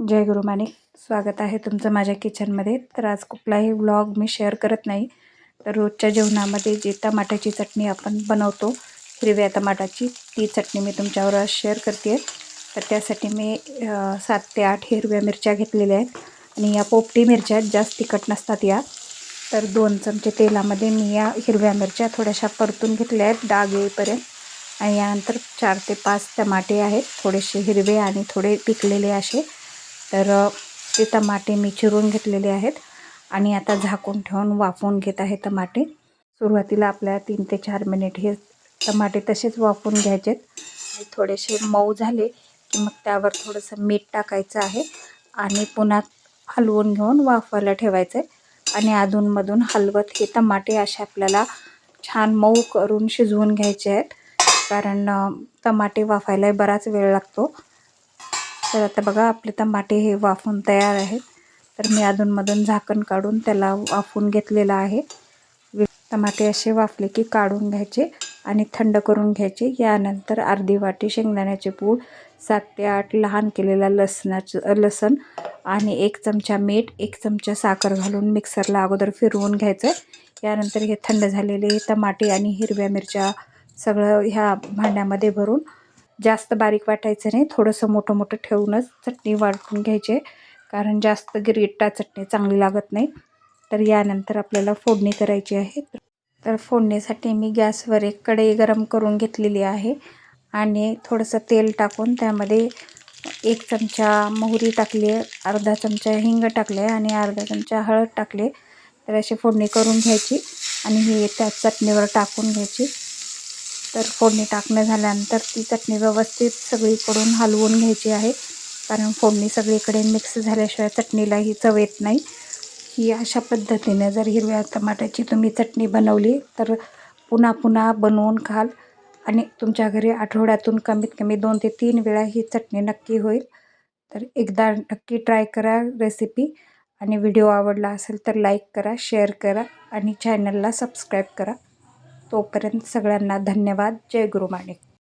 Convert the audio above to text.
जय गुरु स्वागत आहे तुमचं माझ्या किचनमध्ये. तर आज कुठलाही व्लॉग मी शेअर करत नाही. तर रोजच्या जेवणामध्ये जे टमाट्याची चटणी आपण बनवतो हिरव्या टमाटाची ती चटणी मी तुमच्यावर आज शेअर करते तर त्यासाठी मी सात ते आठ हिरव्या मिरच्या घेतलेल्या आहेत. आणि या पोपटी मिरच्या आहेत, जास्त तिखट नसतात या. तर दोन चमचे तेलामध्ये मी या हिरव्या मिरच्या थोड्याशा परतून घेतल्या आहेत डाग येईपर्यंत. आणि यानंतर चार ते पाच टमाटे आहेत थोडेसे हिरवे आणि थोडे पिकलेले असे. तर ते टमाटे मी चिरून घेतलेले आहेत आणि आता झाकून ठेवून वाफवून घेत आहे टमाटे. सुरुवातीला आपल्या तीन ते चार मिनिट हे टमाटे तसेच वाफवून घ्यायचे आहेत थोडेसे मऊ झाले की मग त्यावर थोडंसं मीठ टाकायचं आहे आणि पुन्हा हलवून घेऊन वाफवायला ठेवायचं आहे आणि अधूनमधून हलवत हे टमाटे असे आपल्याला छान मऊ करून शिजवून घ्यायचे आहेत. कारण टमाटे वाफायला बराच वेळ लागतो. तर आता बघा आपले टमाटे हे वाफून तयार आहेत. तर मी अधूनमधून झाकण काढून त्याला वाफवून घेतलेलं आहे. टमाटे असे वाफले की काढून घ्यायचे आणि थंड करून घ्यायचे. यानंतर अर्धी वाटी शेंगदाण्याचे पूड सात ते आठ लहान केलेला लसणाचं लसण आणि एक चमचा मीठ एक चमचा साखर घालून मिक्सरला अगोदर फिरवून घ्यायचं. यानंतर हे थंड झालेले टमाटे आणि हिरव्या मिरच्या सगळं ह्या भांड्यामध्ये भरून जास्त बारीक वाटायचं नाही थोडंसं मोठं मोठं ठेवूनच चटणी वाटून घ्यायचे. कारण जास्त गिरटा चटणी चांगली लागत नाही. तर यानंतर आपल्याला फोडणी करायची आहे. तर फोडणीसाठी मी गॅसवर एक कढई गरम करून घेतलेली आहे. आणि थोडंसं तेल टाकून त्यामध्ये एक चमचा मोहरी टाकली आहे अर्धा चमचा हिंग टाकले आणि अर्धा चमचा हळद टाकले. तर अशी फोडणी करून घ्यायची आणि हे त्या चटणीवर टाकून घ्यायची. तर फोडणी टाकणं झाल्यानंतर ती चटणी व्यवस्थित सगळीकडून हलवून घ्यायची आहे. कारण फोडणी सगळीकडे मिक्स झाल्याशिवाय चटणीलाही चव येत नाही. ही अशा पद्धतीने जर हिरव्या टमाट्याची तुम्ही चटणी बनवली तर पुन्हा पुन्हा बनवून खाल. आणि तुमच्या घरी आठवड्यातून कमीत कमी दोन ते तीन वेळा ही चटणी नक्की होईल. तर एकदा नक्की ट्राय करा रेसिपी आणि व्हिडिओ आवडला असेल तर लाईक करा शेअर करा आणि चॅनलला सबस्क्राईब करा. तोपर्यंत सगळ्यांना धन्यवाद. जय गुरु माणिक